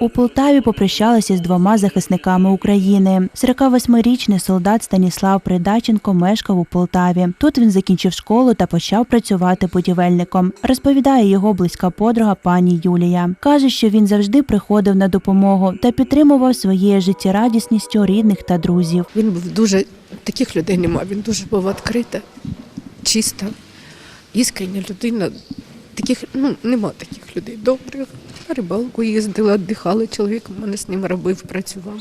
У Полтаві попрощалися з двома захисниками України. 48-річний солдат Станіслав Придаченко мешкав у Полтаві. Тут він закінчив школу та почав працювати будівельником. Розповідає його близька подруга пані Юлія. Каже, що він завжди приходив на допомогу та підтримував своєю життєрадісністю рідних та друзів. Він був дуже таких людей нема. Він дуже був відкрита, чиста, іскрення людина. Таких ну нема таких людей добрих. На рибалку їздила, віддихали. Чоловік мене з ним робив, працював.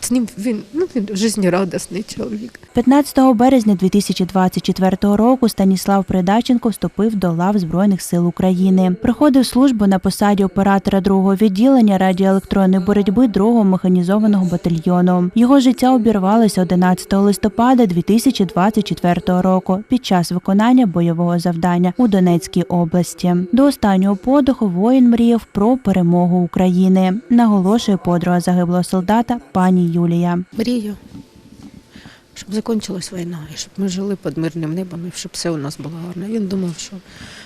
З ним він ну він жизнерадісний чоловік. 15 березня 2024 року Станіслав Придаченко вступив до лав Збройних сил України. Проходив службу на посаді оператора другого відділення радіоелектронної боротьби другого механізованого батальйону. Його життя обірвалося 11 листопада 2024 року під час виконання бойового завдання у Донецькій області. До останнього подиху воїн мріяв про перемогу України. Наголошує подруга загиблого солдата пані Юлія. Мрію, щоб закінчилась війна, і щоб ми жили під мирним небом, і щоб все у нас було гарно. Він думав, що,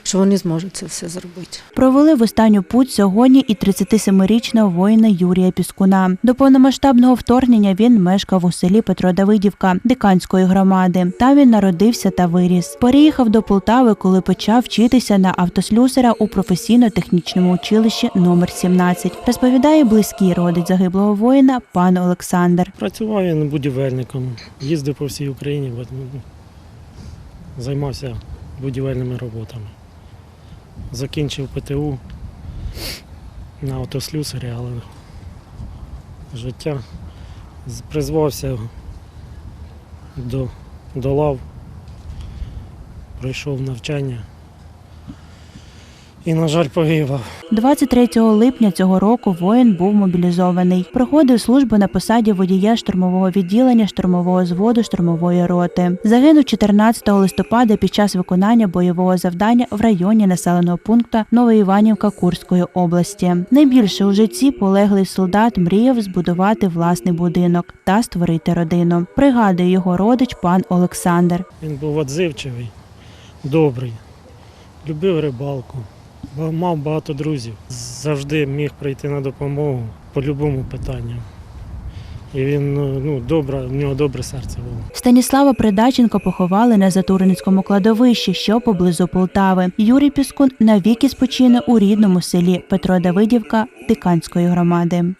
що вони зможуть це все зробити. Провели в останню путь сьогодні і 37-річного воїна Юрія Піскуна. До повномасштабного вторгнення він мешкав у селі Петродавидівка Диканської громади. Там він народився та виріс. Переїхав до Полтави, коли почав вчитися на автослюсара у професійно-технічному училищі номер 17. Розповідає близький родич загиблого воїна пан Олександр. Працював я будівельником, їздив по всій Україні, ну, займався будівельними роботами. Закінчив ПТУ на автослюсарі, але життя призвався до, до лав, пройшов навчання і, на жаль, погибав. 23 липня цього року воїн був мобілізований. Проходив службу на посаді водія штурмового відділення штурмового зводу штурмової роти. Загинув 14 листопада під час виконання бойового завдання в районі населеного пункту Новоіванівка Курської області. Найбільше у житті полеглий солдат мріяв збудувати власний будинок та створити родину. Пригадує його родич пан Олександр. Він був відзивчивий, добрий, любив рибалку, ба- мав багато друзів. Завжди міг прийти на допомогу по будь-якому питанню. І він ну, ну, добре, в нього добре серце було. Станіслава Придаченко поховали на Затуринському кладовищі, що поблизу Полтави. Юрій Піскун навіки спочине у рідному селі Петро Давидівка Диканської громади.